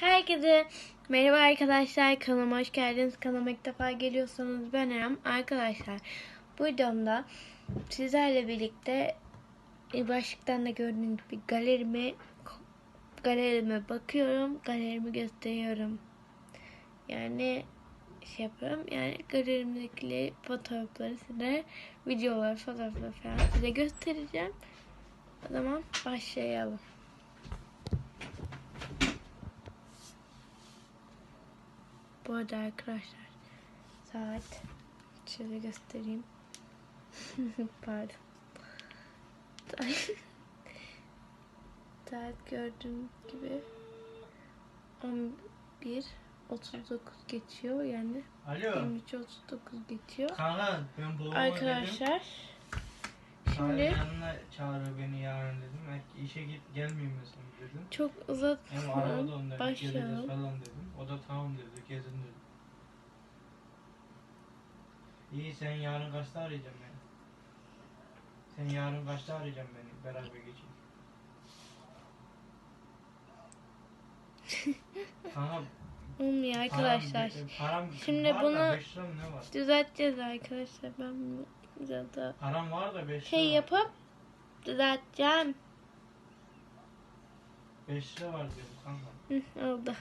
Herkese merhaba arkadaşlar kanalıma hoş geldiniz. Kanalıma ilk defa geliyorsanız ben Erem. Arkadaşlar bu videomda sizlerle birlikte başlıktan da gördüğünüz gibi galerime galerime bakıyorum. Galerimi gösteriyorum. Yani şey yapıyorum. Yani galerimdeki fotoğrafları size videolar, fotoğraflar falan size göstereceğim. O zaman başlayalım. Bu arada arkadaşlar saat şöyle göstereyim. Pardon. saat gördüğüm gibi 11 39 geçiyor yani Alo. 23 39 geçiyor. Kanka ben babama dedim. Arkadaşlar Şimdi şimdi yanına çağırıyor beni yarın dedim. Belki işe git gelmeyeyim mesela dedim. çok uzatmadan dedim. Başlayalım. falan dedim. O da tamam dedi. Gezin dedi. İyi sen yarın kaçta arayacaksın beni? Sen yarın kaçta arayacaksın beni? Beraber geçelim. Kanka Olmuyor arkadaşlar. Param, param Şimdi var bunu- da 5 lira mı ne var? Düzelteceğiz arkadaşlar. Ben bunu biraz daha Param var da 5 lira. şey yapıp düzelteceğim. 5 lira var diyorum kanka. Hı, oldu.